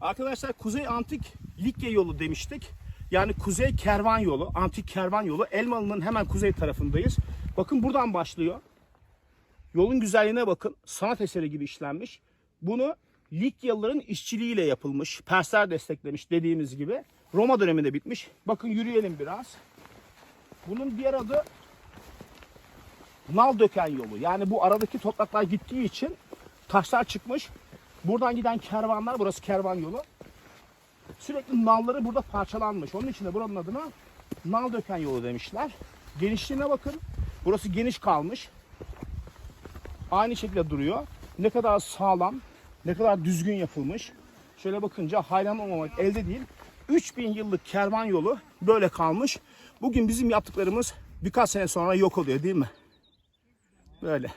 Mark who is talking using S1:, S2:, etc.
S1: Arkadaşlar Kuzey Antik Likya yolu demiştik. Yani Kuzey Kervan yolu, Antik Kervan yolu. Elmalı'nın hemen kuzey tarafındayız. Bakın buradan başlıyor. Yolun güzelliğine bakın. Sanat eseri gibi işlenmiş. Bunu Likyalıların işçiliğiyle yapılmış. Persler desteklemiş dediğimiz gibi. Roma döneminde bitmiş. Bakın yürüyelim biraz. Bunun diğer adı nal döken yolu. Yani bu aradaki topraklar gittiği için taşlar çıkmış. Buradan giden kervanlar, burası kervan yolu. Sürekli nalları burada parçalanmış. Onun için de buranın adına nal döken yolu demişler. Genişliğine bakın. Burası geniş kalmış. Aynı şekilde duruyor. Ne kadar sağlam, ne kadar düzgün yapılmış. Şöyle bakınca hayran olmamak elde değil. 3000 yıllık kervan yolu böyle kalmış. Bugün bizim yaptıklarımız birkaç sene sonra yok oluyor değil mi? Böyle.